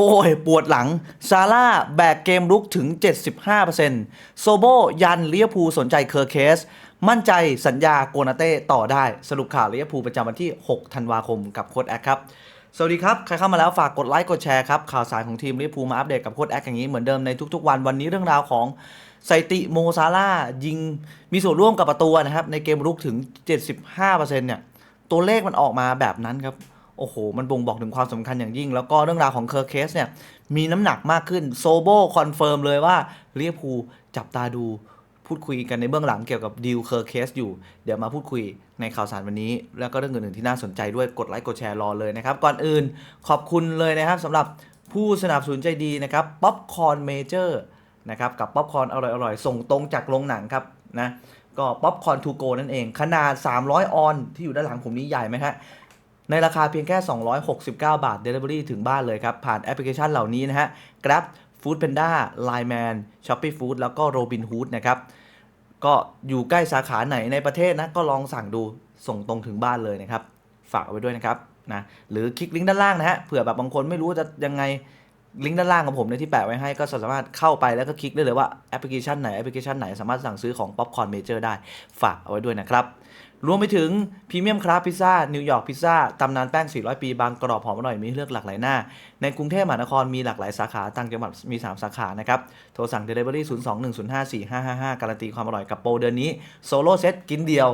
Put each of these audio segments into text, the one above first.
อ้ย ปวดหลัง ซาร่าแบกเกมรุกถึง 75%โซโบยันเลียพูสนใจเคอร์เคส มั่นใจสัญญาโกนาเต้ต่อได้สรุปข่าวเลียพูประจำวันที่ 6 ธันวาคมกับโค้ดแอคครับ สวัสดีครับ ใครเข้ามาแล้วฝากกดไลค์กดแชร์ครับข่าวสารของทีมเวอร์พูมาอัปเดตกับโค้ดแอคอย่างนี้เหมือนเดิมในทุกๆ วันวันนี้เรื่องราวของสถิติโมซาร่ายิงมีส่วนร่วมกับประตูนะครับในเกมรุกถึง 75%เนี่ยตัวเลขมันออกมาแบบนั้นครับ โอ้โห มันบ่งบอกถึงความสำคัญอย่างยิ่ง แล้วก็เรื่องราวของเคอร์เคสเนี่ย มีน้ำหนักมากขึ้นโซโบคอนเฟิร์มเลยว่าเรียพูจับตาดูพูดคุยกันในเบื้องหลังเกี่ยวกับดีลเคอร์เคสอยู่ เดี๋ยวมาพูดคุยในข่าวสารวันนี้ แล้วก็เรื่องอื่นๆที่น่าสนใจด้วยกดไลค์กดแชร์รอเลยนะครับ ก่อนอื่นขอบคุณเลยนะครับสำหรับผู้สนับสนุนใจดีนะครับป๊อปคอร์นเมเจอร์นะครับกับป๊อปคอร์นอร่อยๆ ส่งตรงจากโรงหนังครับนะก็ป๊อปคอร์นทูโกนั่นเอง ขนาด 300 ออนที่อยู่ด้านหลังผมนี้ใหญ่ไหมฮะ ในราคาเพียงแค่ 269 บาท Delivery ถึงบ้านเลยครับ ผ่านแอปพลิเคชันเหล่านี้นะฮะ Grab Food Panda Line Man Shopee Food แล้วก็ Robin Hood นะครับ ก็อยู่ใกล้สาขาไหนในประเทศนะ ก็ลองสั่งดูส่งตรงถึงบ้านเลยนะครับ ฝากเอาไว้ด้วยนะครับนะหรือคลิกลิงก์ด้านล่างนะฮะเผื่อแบบบางคนไม่รู้จะยังไงลิงก์ด้านล่างของผมเนี่ยที่แปะไว้ให้ก็สามารถเข้าไปแล้วก็คลิกได้เลยว่าแอปพลิเคชันไหนแอปพลิเคชันไหนสามารถสั่งซื้อของ Popcorn Major ได้ฝากเอาไว้ด้วยนะครับ รวมไปถึงพรีเมียมคราฟพิซซ่า นิวยอร์กพิซซ่า ตำนานแป้ง 400 ปี บางกรอบหอมอร่อยมีเลือกหลากหลายหน้า ในกรุงเทพมหานครมีหลากหลายสาขาต่างจังหวัดมี 3 สาขานะครับ โทรสั่ง Delivery 02-105-4555 การันตีความอร่อยกับโปรเดือนนี้โซโล่เซตกินเดียว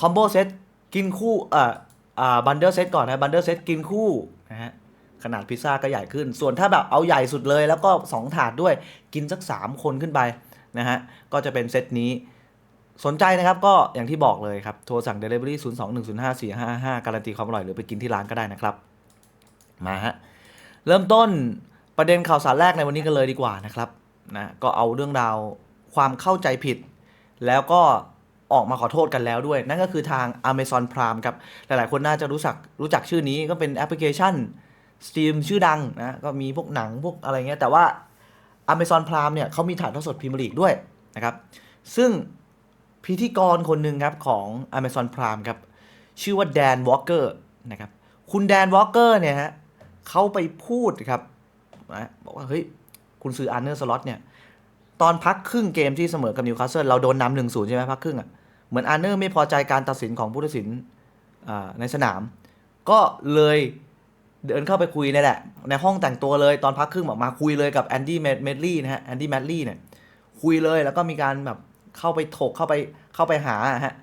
คอมโบเซตกินคู่เอ่ออ่าบันเดอร์เซตก่อนนะบันเดอร์เซตกินคู่นะฮะขนาดพิซซ่าก็ใหญ่ขึ้น ส่วนถ้าแบบเอาใหญ่สุดเลย แล้วก็ 2 ถาดด้วยกินสัก 3 คนขึ้นไปนะฮะก็จะเป็นเซตนี้ สนใจนะครับก็อย่างที่บอกเลยครับ โทรสั่ง Delivery 0 2 1 0 5 4 5 5 การันตีความอร่อยหรือไปกินที่ร้านก็ได้นะครับ มาฮะ เริ่มต้นประเด็นข่าวสารแรกในวันนี้กันเลยดีกว่านะครับนะก็เอาเรื่องราวความเข้าใจผิด แล้วก็ออกมาขอโทษกันแล้วด้วย นั่นก็คือทาง Amazon Prime ครับ หลายๆ คนน่าจะรู้จักรู้จักชื่อนี้ก็เป็นแอปพลิเคชัน Steam ชื่อดังนะก็มีพวกหนังพวกอะไรเงี้ยแต่ว่า Amazon Prime เนี่ยเขามีถ่ายทอดสดพรีเมียร์ลีกด้วยนะครับซึ่ง พิธีกรคนหนึ่งครับของ Amazon Prime ครับ ชื่อว่าแดนวอลเกอร์นะครับ คุณแดนวอลเกอร์เนี่ยฮะเขาไปพูดครับนะบอกว่าเฮ้ย คุณซื้ออาร์เนอร์สล็อตเนี่ย ตอนพักครึ่งเกมที่เสมอกับนิวคาสเซิลเราโดนนำหนึ่งศูนย์ใช่ไหมพักครึ่งอะเหมือนอาร์เนอร์ไม่พอใจการตัดสินของผู้ตัดสินในสนาม ก็เลยเดินเข้าไปคุยนี่แหละ ในห้องแต่งตัวเลยตอนพักครึ่งออกมาคุยเลยกับแอนดี้เมดลี่นะฮะแอนดี้แมดลี่เนี่ยคุยเลยแล้วก็มีการแบบ เข้าไปถกเข้าไปเข้าไปหาฮะ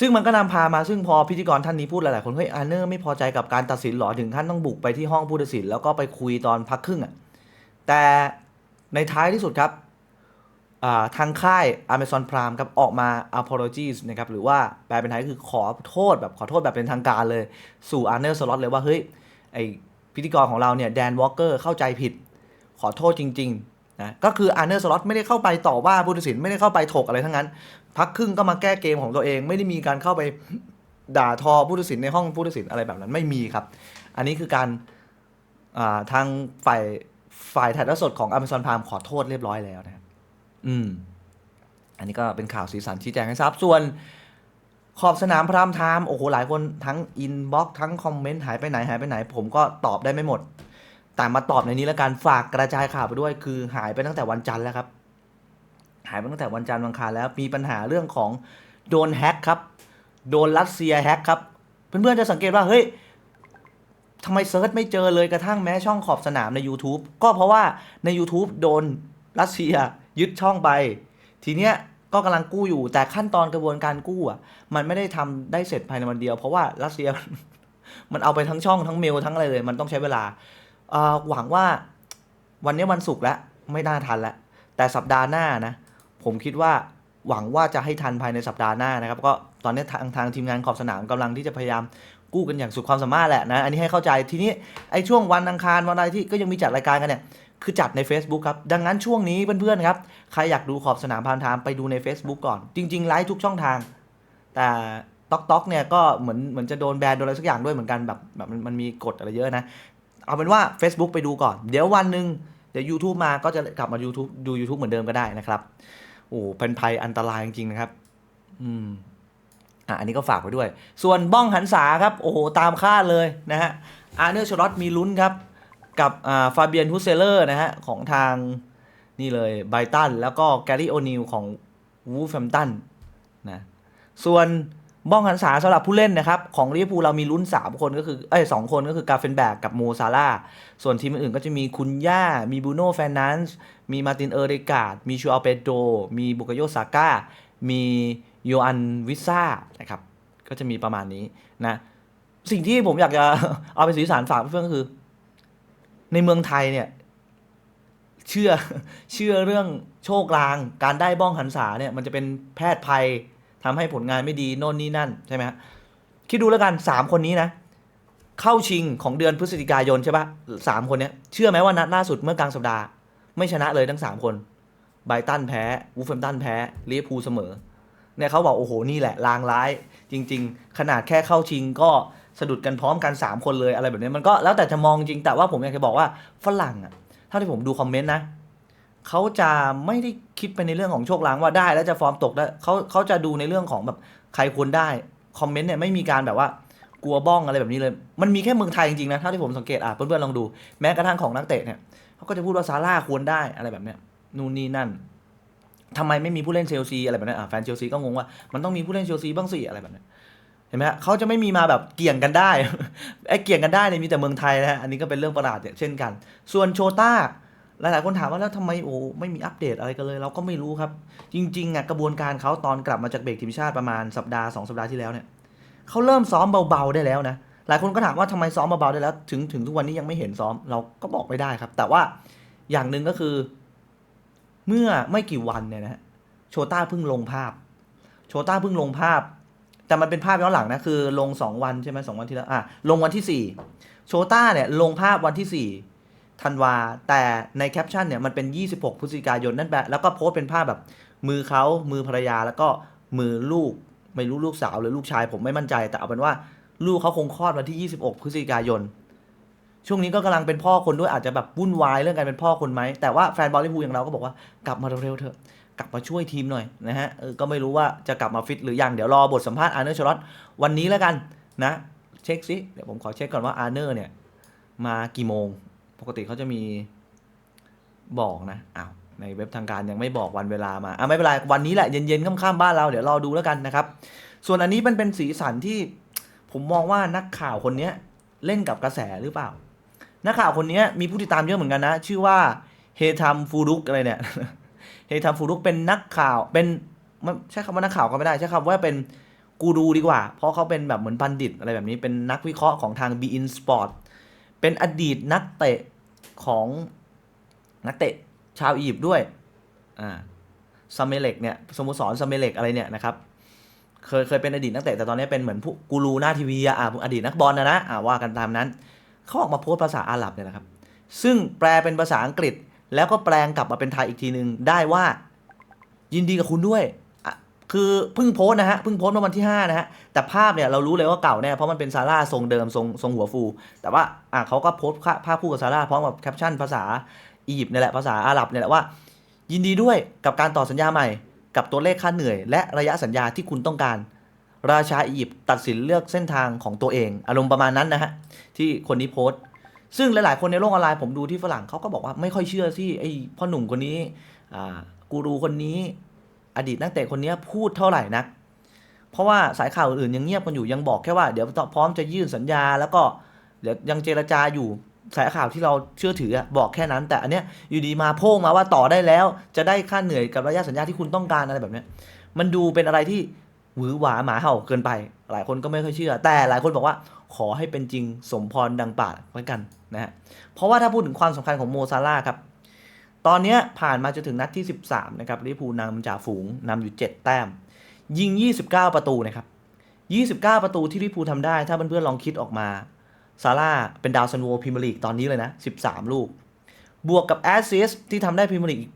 ซึ่งมันก็นำพามาซึ่งพอพิธีกรท่านนี้พูดหลายๆคนเฮ้ยอาร์เนอร์ไม่พอใจกับการตัดสินหรอถึงขั้นต้องบุกไปที่ห้องผู้ตัดสินแล้วก็ไปคุยตอนพักครึ่งอะแต่ในท้ายที่สุดครับทางค่าย Amazon Prime ครับออกมา apologies นะครับหรือว่าแปลเป็นไทยคือขอโทษแบบขอโทษแบบเป็นทางการเลย สู่อาร์เนอร์สล็อตเลยว่า เฮ้ย ไอพิธีกรของเราเนี่ยแดนวอลเกอร์เข้าใจผิด ขอโทษจริง ๆ นะก็คืออาร์เนอร์สล็อตไม่ได้เข้าไปต่อว่าผู้ตัดสินไม่ได้เข้าไปถกอะไรทั้งนั้น พักครึ่งก็มาแก้เกมของตัวเอง ไม่ได้มีการเข้าไปด่าทอผู้ตัดสินในห้องผู้ตัดสินอะไรแบบนั้นไม่มีครับ อันนี้คือการาทางฝ่ายฝ่ายถ่ายทอดสดของ Amazon Prime ขอโทษเรียบร้อยแล้วนะครับอืม อันนี้ก็เป็นข่าวสีสันชี้แจงให้ทราบส่วนขอบสนามพรามไทม์โอ้โหหลายคนทั้งอินบ็อกทั้งคอมเมนต์หายไปไหนหายไปไหน ผมก็ตอบได้ไม่หมด แต่มาตอบในนี้แล้วกันฝากกระจายข่าวไปด้วย คือหายไปตั้งแต่วันจันทร์แล้วครับ หายไปตั้งแต่วันจันทร์วันอังคารแล้ว มีปัญหาเรื่องของโดนแฮ็กครับ โดนรัสเซียแฮ็กครับ เพื่อนๆจะสังเกตว่าเฮ้ยทำไมเซิร์ชไม่เจอเลยกระทั่งแม้ช่องขอบสนามใน YouTube ก็เพราะว่าใน YouTube โดนรัสเซียยึดช่องไป ทีเนี้ยก็กำลังกู้อยู่แต่ขั้นตอนกระบวนการกู้อะ มันไม่ได้ทำได้เสร็จภายในวันเดียว เพราะว่ารัสเซียมันเอาไปทั้งช่องทั้งเมลทั้งอะไรเลย มันต้องใช้เวลา หวังว่าวันนี้วันศุกร์แล้วไม่น่าทันแล้ว แต่สัปดาห์หน้านะ ผมคิดว่าหวังว่าจะให้ทันภายในสัปดาห์หน้านะครับ ก็ตอนนี้ทางทางทีมงานขอบสนามกำลังที่จะพยายามกู้กันอย่างสุดความสามารถแหละนะ อันนี้ให้เข้าใจทีนี้ไอ้ช่วงวันอังคารวันอะไรที่ก็ยังมีจัดรายการกันเนี่ยคือจัดใน Facebook ครับ ดังนั้นช่วงนี้เพื่อนๆครับ ใครอยากดูขอบสนามพามไทม์ไปดูใน Facebook ก่อน จริงๆไลฟ์ทุกช่องทาง แต่ต๊อกต๊อกเนี่ยก็เหมือนเหมือนจะโดนแบนโดนอะไรสักอย่างด้วยเหมือนกันแบบแบบมันมีกฎอะไรเยอะนะ เอาเป็นว่า Facebook ไปดูก่อน เดี๋ยววันหนึ่งเดี๋ยว YouTube มาก็จะกลับมา YouTube ดู YouTube เหมือนเดิมก็ได้นะครับ โอ้เป็นภัยอันตรายจริงๆนะครับ อืมอะอันนี้ก็ฝากไว้ด้วย ส่วนบ้องหันษาครับ โอ้โห ตามคาดเลยนะฮะ อาร์เนอร์ชลอตมีลุ้นครับ กับอ่าฟาเบียนฮุสเซเลอร์นะฮะ ของทางนี่เลยไบรตัน แล้วก็แกรี่โอนิลของวูฟแฟมตันนะ ส่วน บ้องหันษาสำหรับผู้เล่นนะครับ ของลิเวอร์พูลเรามีลุ้น 3 คนก็คือเอ้ยสองคนก็คือกาเฟนแบกกับโมซาลาส่วนทีมอื่นก็จะมีคุณย่า มีบูโน่แฟนนันส์มีมาตินเออร์เดกาดมีชูอัลเปโดมีบุกโยซาก้ามีโยอันวิซ่านะครับก็จะมีประมาณนี้นะสิ่งที่ผมอยากจะเอาเป็นสีสันฝากเพื่อนก็คือ ในเมืองไทยเนี่ยเชื่อเชื่อเรื่องโชคลาง การได้บ้องหันษาเนี่ยมันจะเป็นแพทย์ภัย ทำให้ผลงานไม่ดีโน่นนี่นั่นใช่ไหมฮะคิดดูแล้วกันสามคนนี้นะ เข้าชิงของเดือนพฤศจิกายนใช่ปะสามคนเนี้ยเชื่อไหมว่านัดล่าสุดเมื่อกลางสัปดาห์ ไม่ชนะเลยทั้งสามคนไบตันแพ้วูฟแฟมตันแพ้ลิเวอร์พูลเสมอเนี่ยเขาบอกโอ้โหนี่แหละลางร้ายจริง ๆ ขนาดแค่เข้าชิงก็สะดุดกันพร้อมกัน 3 คนเลยอะไรแบบนี้มันก็แล้วแต่จะมองจริงแต่ว่าผมอยากจะบอกว่าฝรั่งอะเท่าที่ผมดูคอมเมนต์นะ เขาจะไม่ได้คิดไปในเรื่องของโชคลางว่าได้ แล้วจะฟอร์มตกได้เขาเขาจะดูในเรื่องของแบบใครควรได้คอมเมนต์เนี่ยไม่มีการแบบว่ากลัวบ้องอะไรแบบนี้เลย มันมีแค่เมืองไทยจริงๆนะเท่าที่ผมสังเกตอะเพื่อนๆลองดูแม้กระทั่งของนักเตะเนี่ยเขาก็จะพูดว่าซาร่าควรได้อะไรแบบเนี้ยนู่นนี่นั่นทำไมไม่มีผู้เล่นเชลซีอะไรแบบนั้อะแฟนเชลซีก็งงว่ามันต้องมีผู้เล่นเชลซีบ้างสิอะไรแบบนั้เห็นไหมฮะเขาจะไม่มีมาแบบเกี่ยงกันได้ไอ้เกี่ยงกันได้เนี่ยมีแต่เมืองไทยนะฮะอันนี้ก็เป็นเรื่องประหลาดเช่นกัน ส่วนโชต้า หลาย ๆ คนถามว่าแล้วทำไมโอ้ไม่มีอัปเดตอะไรกันเลย เราก็ไม่รู้ครับ จริง ๆอะกระบวนการเขาตอนกลับมาจากเบรกทีมชาติประมาณสัปดาห์สองสัปดาห์ที่แล้วเนี่ยเขาเริ่มซ้อมเบา ๆ ได้แล้วนะ หลายคนก็ถามว่าทำไมซ้อมเบา ๆ ได้แล้ว ถึงถึงทุกวันนี้ยังไม่เห็นซ้อมเราก็บอกไม่ได้ครับ แต่ว่าอย่างหนึ่งก็คือ เมื่อไม่กี่วันเนี่ยนะฮะโชต้าเพิ่งลงภาพ โชต้าเพิ่งลงภาพ แต่มันเป็นภาพย้อนหลังนะคือ ลง 2 วันใช่ไหมสองวันที่แล้วอะลงวันที่4โชต้าเนี่ยลงภาพวันที่4 ธันวา แต่ในแคปชั่นเนี่ยมันเป็น 26 พฤศจิกายนนั่นแหลแล้วก็โพสต์เป็นภาพแบบ มือเขามือภรรยาแล้วก็มือลูกไม่รู้ลูกสาวหรือลูกชายผมไม่มั่นใจ แต่เอาเป็นว่าลูกเขาคงคลอดวันที่ 26 พฤศจิกายน ช่วงนี้ก็กำลังเป็นพ่อคนด้วยอาจจะแบบวุ่นวายเรื่องการเป็นพ่อคนไหม แต่ว่าแฟนบอลลิพูอย่างเราก็บอกว่ากลับมาเร็วๆเถอะกลับมาช่วยทีมหน่อยนะฮะก็ไม่รู้ว่าจะกลับมาฟิตหรือยังเดี๋ยวรอบทสัมภาษณ์อาร์เนอร์ชลอตวันนี้แล้วกันนะ เช็คซิเดี๋ยวผมขอเช็คก่อนว่าอาร์เนอร์เนี่ยมากี่โมง ปกติเขาจะมีบอกนะอ้าวในเว็บทางการยังไม่บอกวันเวลามาอะไม่เป็นไรวันนี้แหละเย็นๆค่ำๆบ้านเราเดี๋ยวรอดูแล้วกันนะครับ ส่วนอันนี้มันเป็นสีสันที่ผมมองว่านักข่าวคนเนี้ยเล่นกับกระแสหรือเปล่า นักข่าวคนนี้มีผู้ติดตามเยอะเหมือนกันนะ ชื่อว่าเฮทัมฟูรุกอะไรเนี่ยเฮทัมฟูรุกเป็นนักข่าวเป็นใช่คำว่านักข่าวก็ไม่ได้ใช้คำว่าเป็นกูรูดีกว่า เพราะเขาเป็นแบบเหมือนบัณฑิตอะไรแบบนี้เป็นนักวิเคราะห์ของทาง b e in Sport เป็นอดีตนักเตะของนักเตะชาวอียิปต์ด้วย อ่าซาเมเล็กเนี่ยสโมสรซาเมเล็กอะไรเนี่ยนะครับ เคยเคยเป็นอดีตนักเตะแต่ตอนนี้เป็นเหมือนผู้กูรูหน้าทีวีอะอะอดีตนักบอลนะนะอ่าว่ากันตามนั้น เขาออกมาโพสภาษาอาหรับเนี่ยนะครับ ซึ่งแปลเป็นภาษาอังกฤษ แล้วก็แปลงกลับมาเป็นไทยอีกทีหนึ่งได้ว่า ยินดีกับคุณด้วย คือเพิ่งโพสนะฮะเพิ่งโพสเมื่อวันที่ 5 นะฮะ แต่ภาพเนี่ยเรารู้เลยว่าเก่าแน่เพราะมันเป็นซาร่าทรงเดิมทรงทรงหัวฟู แต่ว่าอะเขาก็โพสภาพคู่กับซาร่าพร้อมกับแคปชั่นภาษาอียิปต์เนี่ยแหละภาษาอาหรับเนี่ยแหละว่า ยินดีด้วยกับการต่อสัญญาใหม่ กับตัวเลขค่าเหนื่อย และระยะสัญญาที่คุณต้องการ ราชาอียิปต์ตัดสินเลือกเส้นทางของตัวเอง อารมณ์ประมาณนั้นนะฮะที่คนนี้โพสซึ่งหลายๆ คนในโลกออนไลน์ผมดูที่ฝรั่งเขาก็บอกว่าไม่ค่อยเชื่อที่ไอ้พ่อหนุ่มคนนี้อ่ากูรูคนนี้ อดีตนักเตะคนนี้พูดเท่าไหร่นัก เพราะว่าสายข่าวอื่นยังเงียบกันอยู่ยังบอกแค่ว่าเดี๋ยวพร้อมจะยื่นสัญญา แล้วก็เดี๋ยวยังเจรจาอยู่สายข่าวที่เราเชื่อถือบอกแค่นั้น แต่อันเนี้ยอยู่ดีมาโพ่งมาว่าต่อได้แล้ว จะได้ค่าเหนื่อยกับระยะสัญญาที่คุณต้องการอะไรแบบเนี้ยมันดูเป็นอะไรที่หวือหวาหมาเห่าเกินไป หลายคนก็ไม่ค่อยเชื่อ แต่หลายคนบอกว่าขอให้เป็นจริงสมพรดังปากไว้กันนะฮะเพราะว่าถ้าพูดถึงความสำคัญของโมซาร่าครับ ตอนนี้ผ่านมาจนถึงนัดที่ 13 นะครับลิเวอร์พูลนำจ่าฝูงนำอยู่ 7 แต้ม ยิง 29 ประตูนะครับ 29 ประตูที่ลิเวอร์พูลทำได้ ถ้าเพื่อนๆลองคิดออกมาซาร่าเป็นดาวซันโวพรีเมียร์ลีกตอนนี้เลยนะ 13 ลูก บวกกับแอสซิสที่ทำได้พรีเมียร์ลีกอีก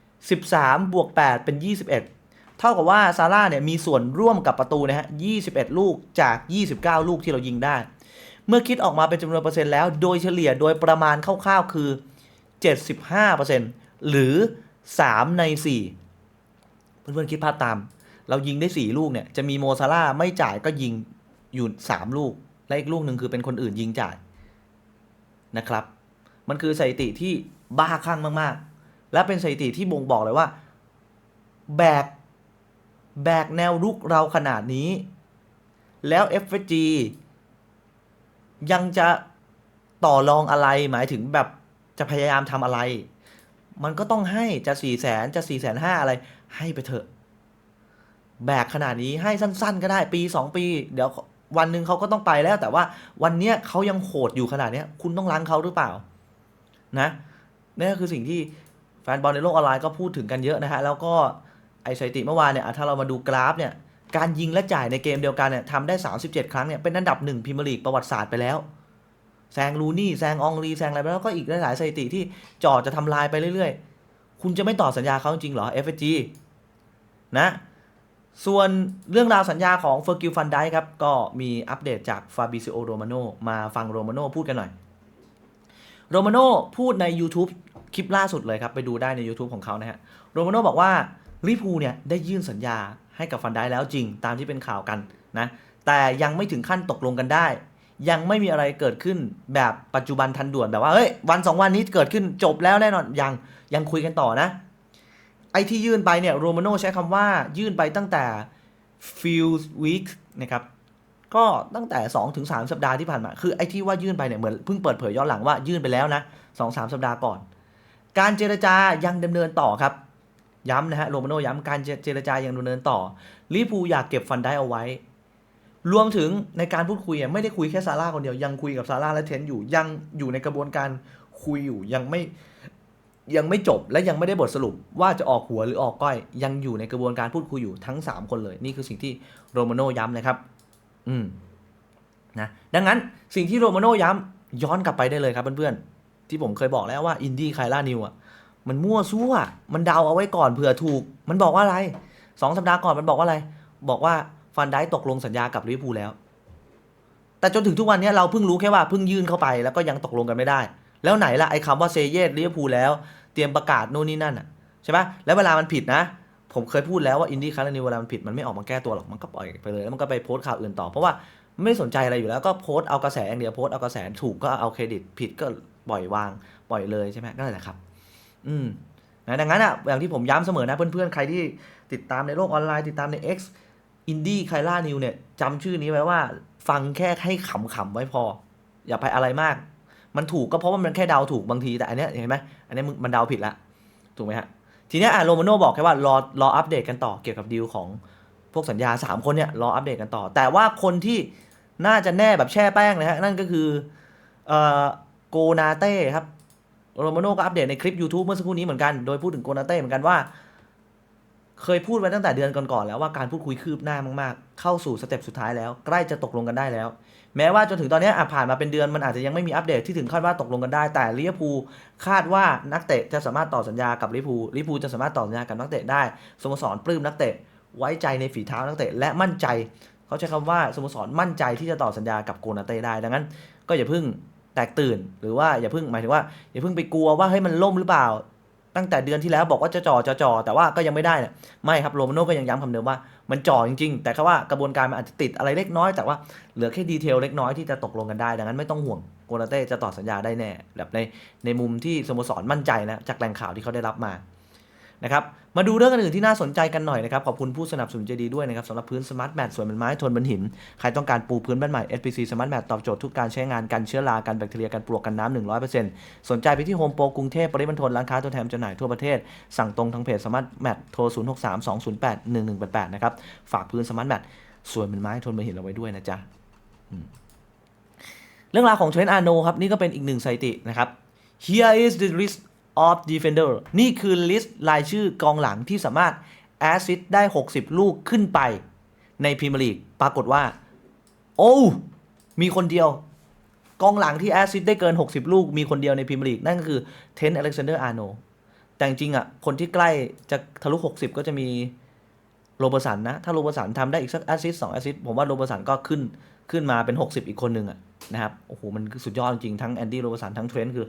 8 13 บวก 8 เป็น 21 เท่ากับว่าซาร่าเนี่ยมีส่วนร่วมกับประตูนะฮะ 21 ลูกจาก 29 ลูกที่เรายิงได้ เมื่อคิดออกมาเป็นจำนวนเปอร์เซ็นต์แล้ว โดยเฉลี่ยโดยประมาณคร่าวๆคือ 75%หรือ 3 ใน 4 เพื่อนๆคิดภาพตาม เรายิงได้ 4 ลูกเนี่ย จะมีโมซาร่าไม่จ่ายก็ยิงอยู่3ลูก และอีกลูกหนึ่งคือเป็นคนอื่นยิงจ่ายนะครับ มันคือสถิติที่บ้าคลั่งมากๆ และเป็นสถิติที่บ่งบอกเลยว่า แบก แบกแนวรุกเราขนาดนี้ แล้ว FG ยังจะต่อรองอะไรหมายถึงแบบ จะพยายามทำอะไร มันก็ต้องให้จะสี่แสนจะสี่แสนห้าอะไร ให้ไปเถอะ แบกขนาดนี้ให้สั้น ๆ ก็ได้ปีสองปี เดี๋ยววันหนึ่งเขาก็ต้องไปแล้ว แต่ว่าวันเนี้ยเขายังโหดอยู่ขนาดเนี้ย คุณต้องล้างเขาหรือเปล่า นะนี่ก็คือสิ่งที่แฟนบอลในโลกออนไลน์ก็พูดถึงกันเยอะนะฮะ แล้วก็ไอสถิติเมื่อวานเนี่ยถ้าเรามาดูกราฟเนี่ยการยิงและจ่ายในเกมเดียวกันเนี่ยทำได้ 37 ครั้งเนี่ยเป็นอันดับหนึ่งพรีเมียร์ลีกประวัติศาสตร์ไปแล้ว แซงลูนี่แซงอองรีแซงอะไรไปแล้วก็อีกหลายสถิติที่จอจะทำลายไปเรื่อยๆ คุณจะไม่ต่อสัญญาเขาจริงๆเหรอ FG นะ ส่วนเรื่องราวสัญญาของเฟอร์กิลฟันไดครับ ก็มีอัปเดตจากฟาบิซิโอโรมาโนมาฟังโรมาโนพูดกันหน่อย โรมาโนพูดใน YouTube คลิปล่าสุดเลยครับ ไปดูได้ใน YouTube ของเขานะฮะ โรมาโนบอกว่าลิพูเนี่ยได้ยื่นสัญญาให้กับฟันไดแล้วจริง ตามที่เป็นข่าวกันนะ แต่ยังไม่ถึงขั้นตกลงกันได้ ยังไม่มีอะไรเกิดขึ้นแบบปัจจุบันทันด่วนแบบว่าเฮ้ยวันสองวันนี้เกิดขึ้นจบแล้วแน่นอนยังยังคุยกันต่อนะ ไอที่ยื่นไปเนี่ยโรมาโนใช้คำว่ายื่นไปตั้งแต่ few weeks นะครับก็ตั้งแต่ 2-3ถึงสัปดาห์ที่ผ่านมา คือไอ้ที่ว่ายื่นไปเนี่ยเหมือนเพิ่งเปิดเผยย้อนหลังว่ายื่นไปแล้วนะ2-3สัปดาห์ก่อน การเจรจายังดำเนินต่อครับ ย้ำนะฮะโรมาโนย้ำการเจรจายังดำเนินต่อลิเวอร์พูอยากเก็บฟันได้เอาไว้ รวมถึงในการพูดคุยไม่ได้คุยแค่ซาร่าคนเดียว ยังคุยกับซาร่าและเทนต์อยู่ยังอยู่ในกระบวนการคุยอยู่ยังไม่ยังไม่จบและยังไม่ได้บทสรุปว่าจะออกหัวหรือออกก้อย ยังอยู่ในกระบวนการพูดคุยอยู่ทั้ง 3 คนเลย นี่คือสิ่งที่โรมาโนย้ำนะครับ อืมนะดังนั้นสิ่งที่โรมาโนย้ำย้อนกลับไปได้เลยครับเพื่อนๆที่ผมเคยบอกแล้วว่าอินดี้ไคล่านิวอะมันมั่วซั่ว มันเดาเอาไว้ก่อนเผื่อถูก มันบอกว่าอะไรสองสัปดาห์ก่อนมันบอกว่าอะไร บอกว่า ฟันได้ตกลงสัญญากับลิเวอร์พูลแล้ว แต่จนถึงทุกวันนี้เราเพิ่งรู้แค่ว่าเพิ่งยื่นเข้าไปแล้วก็ยังตกลงกันไม่ได้ แล้วไหนล่ะไอ้คำว่าเซเยสลิเวอร์พูลแล้ว เตรียมประกาศโน่นนี่นั่นอะใช่ปะแล้วเวลามันผิดนะ ผมเคยพูดแล้วว่าอินดี้คาร์นิวเวลามันผิดมันไม่ออกมาแก้ตัวหรอกมันก็ปล่อยไปเลยแล้วมันก็ไปโพสต์ข่าวอื่นต่อเพราะว่าไม่สนใจอะไรอยู่แล้วก็โพสต์เอากระแสอย่างเดียวโพสต์เอากระแสถูกก็เอาเครดิตผิดก็ปล่อยวางปล่อยเลยใช่ไหมก็นั่นแหละครับ อืมนะดังนั้นอะอย่างที่ผมย้ำเสมอนะเพื่อนๆ ใครที่ติดตามในโลกออนไลน์ติดตามใน X อินดี้ไคล่านิวเนี่ยจำชื่อนี้ไว้ว่า ฟังแค่ให้ขำๆไว้พอ อย่าไปอะไรมาก มันถูกก็เพราะว่ามันแค่เดาถูกบางทีแต่อันเนี้ยเห็นไหมอันนี้มันเดาผิดละถูกไหมฮะทีเนี้ยอะโรมาโน่บอกแค่ว่ารอรออัปเดตกันต่อเกี่ยวกับดีลของพวกสัญญา 3 คนเนี่ยรออัปเดตกันต่อ แต่ว่าคนที่น่าจะแน่แบบแช่แป้งนะฮะนั่นก็คือเอ่อโกนาเต้ครับโรมาโน่ก็อัปเดตในคลิป YouTube เมื่อสักครู่นี้เหมือนกัน โดยพูดถึงโกนาเต้เหมือนกันว่า เคยพูดไว้ตั้งแต่เดือนก่อนๆแล้วว่าการพูดคุยคืบหน้ามากๆ เข้าสู่สเต็ปสุดท้ายแล้ว ใกล้จะตกลงกันได้แล้ว แม้ว่าจนถึงตอนนี้อ่ผ่านมาเป็นเดือนมันอาจจะยังไม่มีอัปเดตที่ถึงขั้นว่าตกลงกันได้ แต่ลิเวอร์พูลคาดว่านักเตะจะสามารถต่อสัญญากับลิเวอร์พูลลิเวอร์พูลจะสามารถต่อสัญญากับนักเตะได้สโมสรปลื้มนักเตะไว้ใจในฝีเท้านักเตะและมั่นใจเขาใช้คำว่าสโมสรมั่นใจที่จะต่อสัญญากับโกนาเต้ได้ดังนั้น ก็อย่าเพิ่งแตกตื่น หรือว่าอย่าเพิ่งหมายถึงว่าอย่าเพิ่งไปกลัวว่าเฮ้ยมันล่มหรือเปล่า ตั้งแต่เดือนที่แล้วบอกว่าจะจ่อจะจ่อแต่ว่าก็ยังไม่ได้เนี่ยไม่ครับโรมาโน่ก็ยังย้ำคำเดิมว่ามันจ่อจริง ๆ แต่แค่ว่ากระบวนการมันอาจจะติดอะไรเล็กน้อย แต่ว่าเหลือแค่ดีเทลเล็กน้อยที่จะตกลงกันได้ ดังนั้นไม่ต้องห่วงโกลาเต้จะต่อสัญญาได้แน่แบบในในมุมที่สโมสรมั่นใจนะจากแหล่งข่าวที่เขาได้รับมา นะครับมาดูเรื่องอื่นที่น่าสนใจกันหน่อยนะครับ ขอบคุณผู้สนับสนุนใจดีด้วยนะครับสำหรับพื้นสมาร์ทแมทสวยเหมือนไม้ทนเหมือนหิน ใครต้องการปูพื้นบ้านใหม่ SPC Smart Mat ตอบโจทย์ทุกการใช้งานกันเชื้อรากันแบคทีเรียกันปลวกกันน้ำ100%สนใจไปที่โฮมโปรกรุงเทพปริมณฑลร้านค้าตัวแทนจำหน่ายทั่วประเทศ สั่งตรงทางเพจ Smart Mat โทร 0632081188 นะครับฝากพื้น Smart Mat สวยเหมือนไม้ทนเหมือนหินเอาไว้ด้วยนะจ๊ะเรื่องราวของเทรนต์อาโนครับนี่ก็เป็นอีกหนึ่งสถิตินะครับ Here is the list of defender นี่คือลิสต์รายชื่อกองหลังที่สามารถแอสซิสได้ 60 ลูกขึ้นไปในพรีเมียร์ลีกปรากฏว่า โอ้มีคนเดียว กองหลังที่แอสซิสได้เกิน 60 ลูก มีคนเดียวในพรีเมียร์ลีกนั่นก็คือเทนอเล็กซานเดอร์อาร์โนแต่จริงอะ คนที่ใกล้จะทะลุ 60 ก็จะมีโรเบอร์สันนะ ถ้าโรเบอร์สันทำได้อีกสักแอสซิสสองแอสซิสผมว่าโรเบอร์สันก็ขึ้นขึ้นมาเป็น 60 อีกคนหนึ่งอะนะครับ โอ้โห มันสุดยอดจริงทั้งแอนดี้โรเบอร์สันทั้งเทรนต์คือ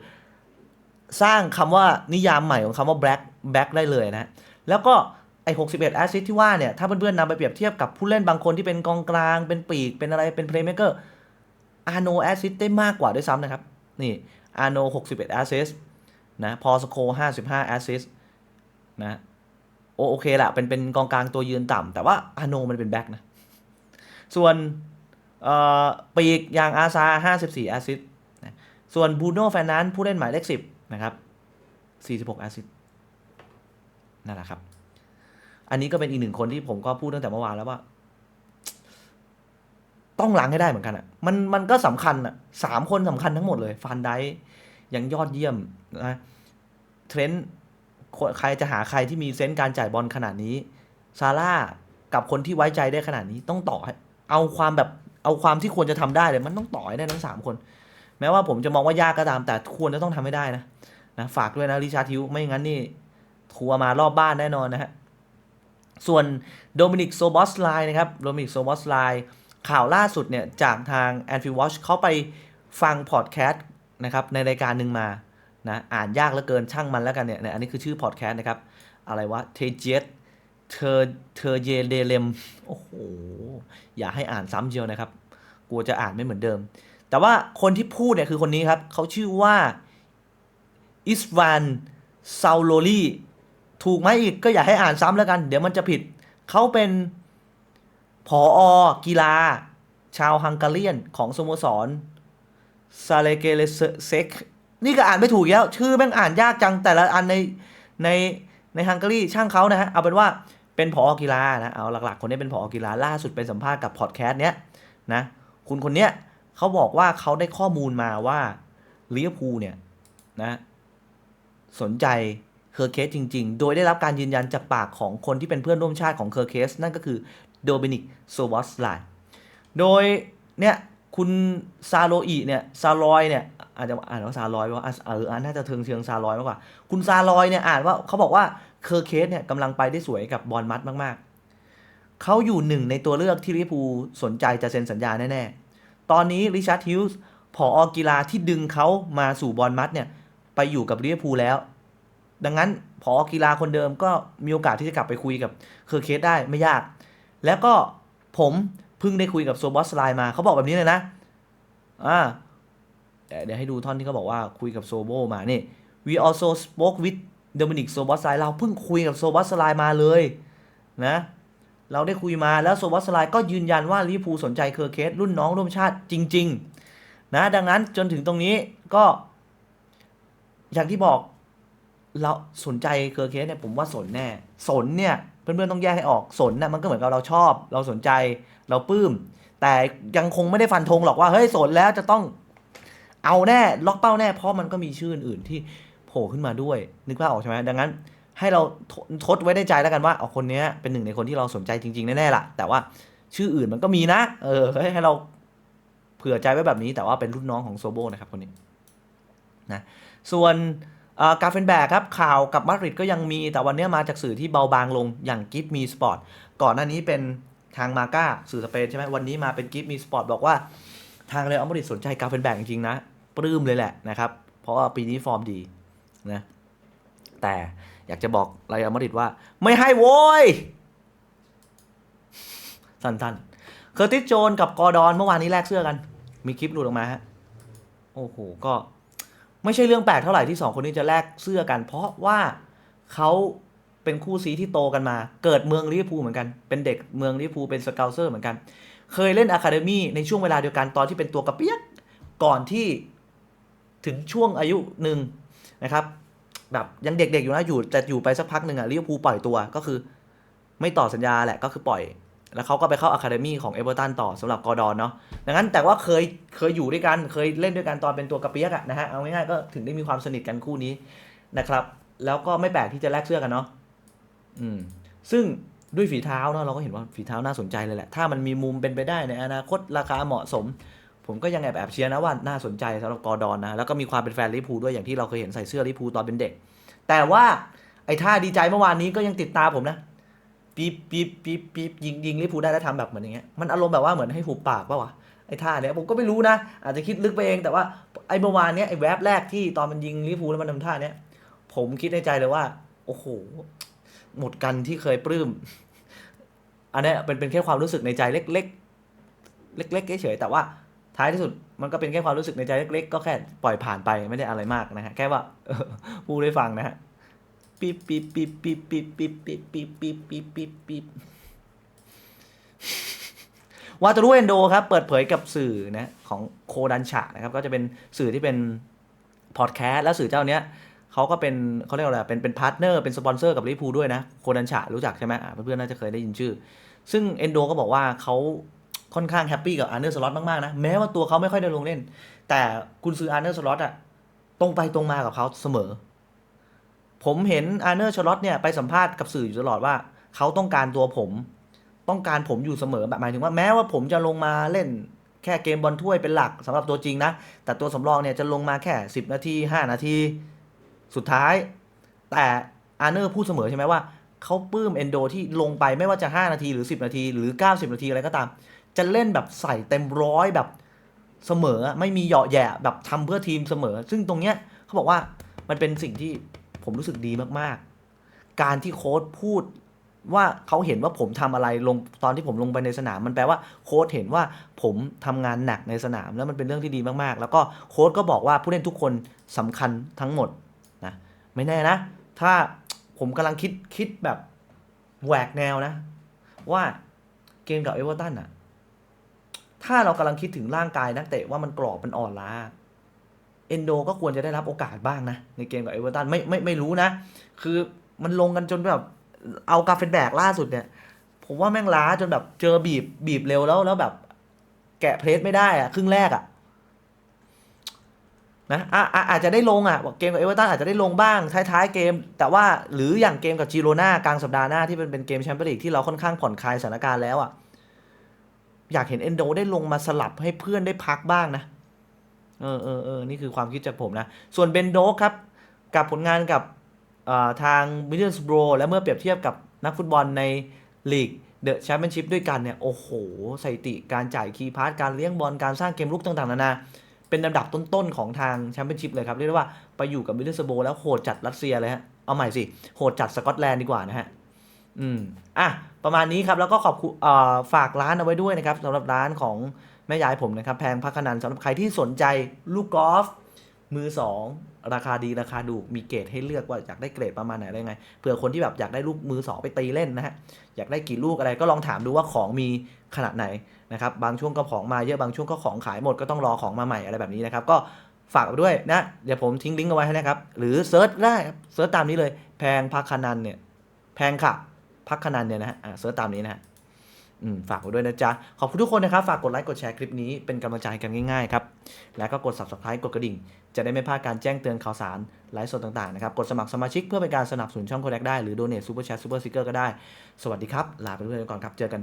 สร้างคำว่านิยามใหม่ของคำว่า black black ได้เลยนะ แล้วก็ไอ้61แอสซิสที่ว่าเนี่ย ถ้าเพื่อนๆนำไปเปรียบเทียบกับผู้เล่นบางคนที่เป็นกองกลาง เป็นปีก เป็นอะไร เป็นเพลย์เม k เกอร์อาโนแอสซิสได้มากกว่าด้วยซ้ำนะครับ นี่อาโน61แอสซิสนะ พอสโค55แอสซิสนะ โอโอเคแหละเป็นเป็นกองกลางตัวยืนต่ำ แต่ว่าอาโนมันเป็นแบ็กนะ ส่วนปีกอย่างอาซา54แอสซิสส่วนบูโน่แฟนนั้นผู้เล่นหมายเลข10 นะครับ46แอซิสนั่นแหละครับ อันนี้ก็เป็นอีกหนึ่งคนที่ผมก็พูดตั้งแต่เมื่อวานแล้วว่า ต้องล้างให้ได้เหมือนกันอะ มันมันก็สำคัญอะสามคนสำคัญทั้งหมดเลยฟันไดยังยอดเยี่ยมนะเทรนต์ใครจะหาใครที่มีเซนส์การจ่ายบอลขนาดนี้ ซาร่ากับคนที่ไว้ใจได้ขนาดนี้ต้องต่อเอาความแบบเอาความที่ควรจะทำได้เลย มันต้องต่อให้ได้ทั้งสามคน แม้ว่าผมจะมองว่ายากก็ตามแต่ควรจะต้องทำให้ได้นะนะฝากด้วยนะริชาร์ทิวไม่งั้นนี่ทัวร์มารอบบ้านแน่นอนนะฮะส่วนโดมินิกโซบอสไลน์นะครับโดมินิกโซบอสไลน์ข่าวล่าสุดเนี่ยจากทาง a n f i Watch เขาไปฟังพอดแคสต์นะครับในรายการหนึ่งมานะอ่านยากเหลือเกินช่างมันแล้วกันเนี่ยอันนี้คือชื่อพอดแคสต์นะครับ อะไรวะเทเจตเธอเธอเยเดเลมโอ้โห อย่าให้อ่านซ้ำเชียวนะครับ กลัวจะอ่านไม่เหมือนเดิม แต่ว่าคนที่พูดเนี่ยคือคนนี้ครับ เขาชื่อว่าอิสวานซาโลลีถูกไหมอีกก็อย่าให้อ่านซ้ำแล้วกัน เดี๋ยวมันจะผิด เขาเป็นผออกีฬา ชาวฮังการีนของสโมสรซาเลเกเลเซกนี่ก็อ่านไม่ถูกแล้ว ชื่อแม่งอ่านยากจังแต่ละอันในในในฮังการีช่างเขานะฮะ เอาเป็นว่าเป็นผออกีฬานะ เอาหลักๆ คนนี้เป็นผออกีฬาล่าสุดไปสัมภาษณ์กับพอดแคสต์เนี้ยนะ คุณคนเนี้ย เขาบอกว่าเขาได้ข้อมูลมาว่าลิเวอร์พูลเนี่ยนะสนใจเคอร์เคสจริง ๆ โดยได้รับการยืนยันจากปากของคนที่เป็นเพื่อนร่วมชาติของเคอร์เคสนั่นก็คือโดมินิกโซบอสไลโดยเนี่ยคุณซาโลอีเนี่ยซาลอยเนี่ยอาจจะอ่านว่าซาลอยว่าเอออ่านน่าจะเทิงเชิงซาลอยมากกว่า คุณซาลอยเนี่ยอ่านว่าเขาบอกว่าเคอร์เคสเนี่ยกำลังไปได้สวยกับบอลมัดมากๆ เขาอยู่หนึ่งในตัวเลือกที่ลิเวอร์พูลสนใจจะเซ็นสัญญาแน่ๆ ตอนนี้ริชาร์ดฮิลส์ผออกีฬาที่ดึงเขามาสู่บอลมัดเนี่ย ไปอยู่กับลิเวอร์พูลแล้ว ดังนั้นผอกีฬาคนเดิมก็มีโอกาสที่จะกลับไปคุยกับเคอร์เคสได้ไม่ยาก แล้วก็ผมเพิ่งได้คุยกับโซบอสไลมาเขาบอกแบบนี้เลยนะอ่าเดี๋ยวให้ดูท่อนที่เขาบอกว่าคุยกับโซโบมานี่ we also spoke with Dominic โซบอสไลน์เราเพิ่งคุยกับโซบอสไลมาเลยนะ เราได้คุยมาแล้วโซบอสไลก็ยืนยันว่าลิพูสนใจเคอร์เคสรุ่นน้องร่วมชาติจริง ๆ นะ ดังนั้นจนถึงตรงนี้ก็ อย่างที่บอกเราสนใจเคอร์เคสเนี่ยผมว่าสนแน่ สนเนี่ยเพื่อนๆต้องแยกให้ออกสนน่ะมันก็เหมือนกับเราชอบ เราสนใจเราปลื้ม แต่ยังคงไม่ได้ฟันธงหรอกว่าเฮ้ยสนแล้วจะต้องเอาแน่ล็อกเป้าแน่เพราะมันก็มีชื่ออื่นๆที่โผล่ขึ้นมาด้วย นึกภาพออกใช่ไหมดังนั้น ให้เราททดไว้ในใจแล้วกันว่าเอาคนนี้เป็นหนึ่งในคนที่เราสนใจจริง ๆ แน่ๆล่ะ แต่ว่าชื่ออื่นมันก็มีนะ เออให้ให้เราเผื่อใจไว้แบบนี้ แต่ว่าเป็นรุ่นน้องของโซโบนะครับคนนี้นะส่วนกาเฟนแบกครับ ข่าวกับมาดริดก็ยังมีแต่วันนี้มาจากสื่อที่เบาบางลงอย่างกิฟมีสปอร์ตก่อนหน้านี้เป็นทางมาก้าสื่อสเปนใช่ไหมวันนี้มาเป็นกิฟมีสปอร์ตบอกว่าทางเรอัลมาดริดสนใจกาเฟนแบกจริงๆนะ ปลื้มเลยแหละนะครับ เพราะว่าปีนี้ฟอร์มดีนะแต่ อยากจะบอกเรอัลมาดริดว่า ไม่ให้โว้ย สั้นๆ เคอร์ติสโจนกับกอร์ดอนเมื่อวานนี้แลกเสื้อกัน มีคลิปหลุดออกมาฮะ โอ้โห ก็ไม่ใช่เรื่องแปลกเท่าไหร่ที่สองคนนี้จะแลกเสื้อกัน เพราะว่าเขาเป็นคู่ซีที่โตกันมา เกิดเมืองลิเวอร์พูลเหมือนกัน เป็นเด็กเมืองลิเวอร์พูลเป็นสเกลเซอร์เหมือนกัน เคยเล่นอะคาเดมี่ในช่วงเวลาเดียวกันตอนที่เป็นตัวกระเปียกก่อนที่ถึงช่วงอายุหนึ่งนะครับ แบบยังเด็กๆอยู่นะอยู่แต่อยู่ไปสักพักหนึ่งอะลิเวอร์พูลปล่อยตัวก็คือ ไม่ต่อสัญญาแหละก็คือปล่อย แล้วเขาก็ไปเข้าอะคาเดมี่ของเอเวอร์ตันต่อสำหรับกอร์ดอนเนาะดังนั้นแต่ว่าเคยเคยอยู่ด้วยกันเคยเล่นด้วยกันตอนเป็นตัวกระเปียกอะนะฮะเอาง่ายๆก็ถึงได้มีความสนิทกันคู่นี้นะครับ แล้วก็ไม่แปลกที่จะแลกเสื้อกันเนาะอืมซึ่งด้วยฝีเท้าเนาะเราก็เห็นว่าฝีเท้าน่าสนใจเลยแหละถ้ามันมีมุมเป็นไปได้ในอนาคตราคาเหมาะสม ผมก็ยังแอบแอบเชียร์นะว่าน่าสนใจสำหรับกอร์ดอนนะ แล้วก็มีความเป็นแฟนลิพูด้วยอย่างที่เราเคยเห็นใส่เสื้อลิพูตอนเป็นเด็ก แต่ว่าไอ้ท่าดีใจเมื่อวานนี้ก็ยังติดตาผมนะปี๊บปี๊บปี๊บปี๊บยิงยิงลิพูได้แล้วทำแบบเหมือนอย่างเงี้ยมันอารมณ์แบบว่าเหมือนให้หุบปากป่าวะไอ้ท่าเนี้ยผมก็ไม่รู้นะ อาจจะคิดลึกไปเองแต่ว่าไอ้เมื่อวานเนี้ยไอ้แวบแรกที่ตอนมันยิงลิพูแล้วมันทำท่าเนี้ยผมคิดในใจเลยว่า โอ้โหหมดกันที่เคยปลื้มอันเนี้ยเป็นเป็นแค่ความรู้สึกในใจเล็ก ๆ เล็กๆเฉยๆแต่ว่า ท้ายที่สุดมันก็เป็นแค่ความรู้สึกในใจเล็กๆ ก็แค่ปล่อยผ่านไปไม่ได้อะไรมากนะฮะ แค่ว่าพูดให้ฟังนะฮะปิ๊บปิ๊บปิ๊บปิ๊บปิ๊บปิ๊บปิ๊บปิ๊บปิ๊บปิ๊บปิ๊บปิ๊บวาตารุเอนโดครับ เปิดเผยกับสื่อนะของโคดันฉะนะครับ ก็จะเป็นสื่อที่เป็นพอดแคสต์แล้วสื่อเจ้าเนี้ยเขาก็เป็นเขาเรียกว่าอะไรเป็นเป็นพาร์ทเนอร์เป็นสปอนเซอร์กับลิเวอร์พูด้วยนะ โคดันฉะรู้จักใช่ไหมเพื่อนๆน่าจะเคยได้ยินชื่อ ซึ่งเอนโดก็บอกว่าเขา ค่อนข้างแฮปปี้กับอาร์เนอร์สล็อตมาก ๆ นะ แม้ว่าตัวเขาไม่ค่อยได้ลงเล่น แต่คุณซื้ออาร์เนอร์สล็อตอะตรงไปตรงมากับเขาเสมอ ผมเห็นอาร์เนอร์สล็อตเนี่ยไปสัมภาษณ์กับสื่ออยู่ตลอดว่า เขาต้องการตัวผม ต้องการผมอยู่เสมอแบบหมายถึงว่าแม้ว่าผมจะลงมาเล่นแค่เกมบอลถ้วยเป็นหลักสำหรับตัวจริงนะ แต่ตัวสำรองเนี่ยจะลงมาแค่ 10 นาที 5 นาทีสุดท้าย แต่อาร์เนอร์พูดเสมอใช่ไหมว่าเขาปลื้มเอนโดที่ลงไปไม่ว่าจะ 5 นาทีหรือ 10 นาทีหรือ 90 นาทีอะไรก็ตาม จะเล่นแบบใส่เต็มร้อยแบบเสมอไม่มีเหยาะแย่แบบทำเพื่อทีมเสมอ ซึ่งตรงเนี้ยเขาบอกว่ามันเป็นสิ่งที่ผมรู้สึกดีมากๆ การที่โค้ชพูดว่าเขาเห็นว่าผมทำอะไรลงตอนที่ผมลงไปในสนาม มันแปลว่าโค้ชเห็นว่าผมทำงานหนักในสนาม แล้วมันเป็นเรื่องที่ดีมากๆ แล้วก็โค้ชก็บอกว่าผู้เล่นทุกคนสำคัญทั้งหมดนะไม่แน่นะ ถ้าผมกำลังคิดคิดแบบแหวกแนวนะ ว่าเกมกับเอเวอร์ตันอะ ถ้าเรากำลังคิดถึงร่างกายนักเตะว่ามันกรอบมันอ่อนล้าเอนโดก็ควรจะได้รับโอกาสบ้างนะ ในเกมกับเอเวอร์ตันไม่ไม่ไม่รู้นะ คือมันลงกันจนแบบเอากาเฟนแบกล่าสุดเนี่ย ผมว่าแม่งล้าจนแบบเจอบีบบีบเร็วแล้วแล้วแบบ แกะเพลสไม่ได้อะครึ่งแรกอะนะอะอะอาจจะได้ลงอะเกมกับเอเวอร์ตันอาจจะได้ลงบ้างท้ายๆเกม แต่ว่าหรืออย่างเกมกับจีโรนากลางสัปดาห์หน้าที่เป็นเป็นเกมแชมเปี้ยนลีกที่เราค่อนข้างผ่อนคลายสถานการณ์แล้วอะ อยากเห็นเอนโดได้ลงมาสลับให้เพื่อนได้พักบ้างนะ เออเออเออนี่คือความคิดจากผมนะ ส่วนเบนโดครับ กับผลงานกับทางมิดเดิลสโบรและเมื่อเปรียบเทียบกับนักฟุตบอลในลีกเดอะแชมเปี้ยนชิพด้วยกันเนี่ย โอ้โหสถิติการจ่ายคีย์พาสการเลี้ยงบอลการสร้างเกมลุกต่างๆนานาเป็นลำดับต้นๆ ของทางแชมเปี้ยนชิพเลยครับ เรียกได้ว่าไปอยู่กับมิดเดิลสโบรแล้วโหดจัดรัสเซียเลยฮะ เอาใหม่สิ โหดจัดสกอตแลนด์ดีกว่านะฮะ อืมอะประมาณนี้ครับแล้วก็ขอบคุณฝากร้านเอาไว้ด้วยนะครับสำหรับร้านของแม่ยายผมนะครับ แพงพักขนันสำหรับใครที่สนใจลูกกอล์ฟมือสองราคาดีราคาดูมีเกรดให้เลือกว่าอยากได้เกรดประมาณไหนอะไรไงเผื่อคนที่แบบอยากได้ลูกมือสองไปตีเล่นนะฮะอยากได้กี่ลูกอะไรก็ลองถามดูว่าของมีขนาดไหนนะครับบางช่วงก็ของมาเยอะบางช่วงก็ของขายหมดก็ต้องรอของมาใหม่อะไรแบบนี้นะครับ ก็ฝากด้วยนะเดี๋ยวผมทิ้งลิงก์เอาไว้ให้นะครับหรือเซิร์ชได้เซิร์ชตามนี้เลย แพงพักขนันเนี่ยแพงค่ะ พักขนันเนี่ยนะฮะเสิร์ชตามนี้นะฮะอืมฝากไว้ด้วยนะจ๊ะ ขอบคุณทุกคนนะครับ ฝากกดไลค์กดแชร์คลิปนี้เป็นกำลังใจกันง่ายๆครับ แล้วก็กด subscribe กดกระดิ่ง จะได้ไม่พลาดการแจ้งเตือนข่าวสารไลฟ์สดต่างๆนะครับ กดสมัครสมาชิกเพื่อเป็นการสนับสนุนช่องโคแดกได้ หรือ donate super chat super sticker ก็ได้ สวัสดีครับ ลาไปเพื่อนๆก่อนครับ เจอกัน